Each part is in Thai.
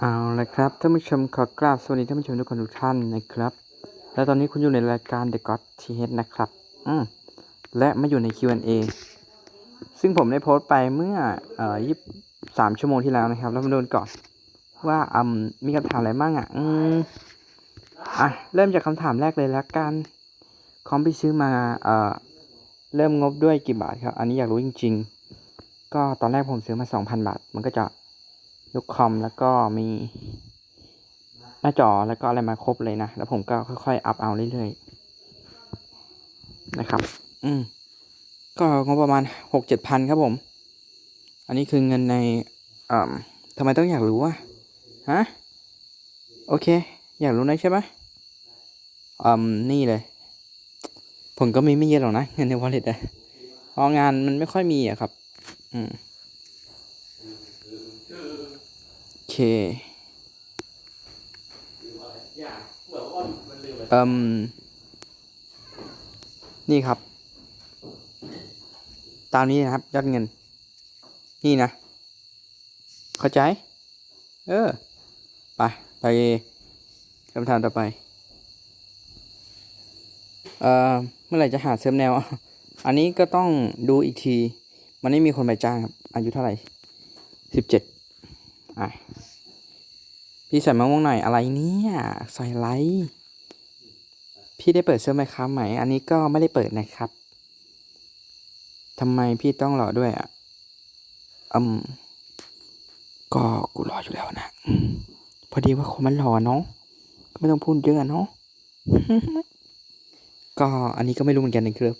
เอาละครับท่านผู้ชมขอกราบสวัสดีท่านผู้ชมทุกคนทุกท่านนะครับ และตอนนี้คุณอยู่ในรายการ The God t h นะครับอืมและมาอยู่ใน Q&A ซึ่งผมได้โพสต์ไปเมื่อเอ่อยี่สามชั่วโมงที่แล้วนะครับ แล้วมาดูกันก่อนว่าอืมมีคำถามอะไรบ้างอะอืมอะเริ่มจากคำถามแรกเลยแล้วกันคอมไปซื้อมาเอ่อเริ่มงบด้วยกี่บาทครับ อันนี้อยากรู้จริง ๆ ก็ตอนแรกผมซื้อมา 2,000 บาท มันก็จะ ยกคอมแล้วก็มีหน้าจอแล้วก็อะไรมาครบเลยนะ แล้วผมก็ค่อยๆ อัพเอาเรื่อยๆ นะครับ อืม ก็งบประมาณหกเจ็ดพันครับผม อันนี้คือเงินในอ่าทำไมต้องอยากรู้วะฮะ โอเค อยากรู้นะใช่ไหมอืม นี่เลย ผมก็มีไม่เยอะหรอกนะ เงินใน wallet อะเพราะงานมันไม่ค่อยมีอะครับ อืม เคเอ่มนี่ครับ ตามนี้นะครับยอดเงิน นี่นะ เข้าใจ เออ ไป ไปคำถามต่อไป เอ่อ เมื่อไหร่จะหาเสริมแนว อันนี้ก็ต้องดูอีกที มันไม่มีคนไปจ้างครับ อายุเท่าไหร่ สิบเจ็ดอะ พี่ใส่มะม่วงหน่อยอะไรเนี่ยใส่ไรพี่ได้เปิดเสื้อไหมครับไหม อันนี้ก็ไม่ได้เปิดนะครับทำไมพี่ต้องรอด้วยอะอืมก็กูรออยู่แล้วนะพอดีว่าคนมันรอเนาะก็ไม่ต้องพูดเยอะเนาะก็อันนี้ก็ไม่รู้เหมือนกันนะครับ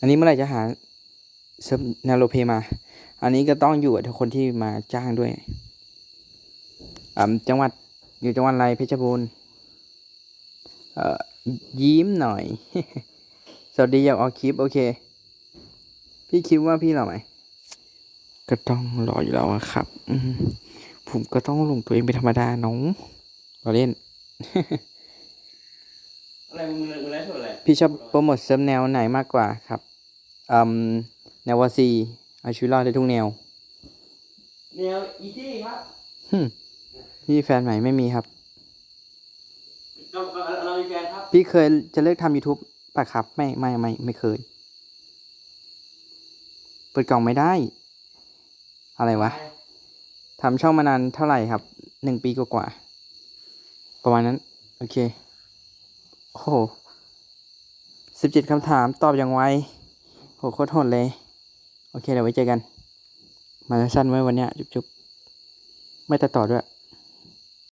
อันนี้เมื่อไหร่จะหาเซิร์ฟแนวโลเพมา อันนี้ก็ต้องอยู่กับคนที่มาจ้างด้วยอ่าจังหวัดอยู่จังหวัดอะไรเพชรบูรณ์เอ่อยิ้มหน่อย สวัสดีอยากออกคลิป โอเค พี่คิดว่าพี่หรอไหม ก็ต้องรออยู่แล้วครับผมก็ต้องลงตัวเองเป็นธรรมดาน้องเราเล่นอะไรมึงมึงไลฟ์สดอะไรพี่ชอบโปรโมทเซิร์ฟแนวไหนมากกว่าครับอืมแนววาซี เอาชีวิตรอดได้ทุกแนว แนวอีจี้ครับฮึมพี่แฟนใหม่ไม่มีครับเราเราเรามีแฟนครับ พี่เคยจะเลิกทำ YouTube ป่ะครับ ไม่ไม่ไม่ไม่เคย เปิดกล่องไม่ได้ อะไรวะทำช่องมานานเท่าไหร่ครับ หนึ่งปีกว่าๆประมาณนั้น โอเค โอ้โหสิบเจ็ดคำถามตอบอย่างไวโหโคตรโหดเลย โอเคเดี๋ยวไว้เจอกัน มาสั้นไว้วันนี้จุ๊บๆ ไม่ตัดต่อด้วย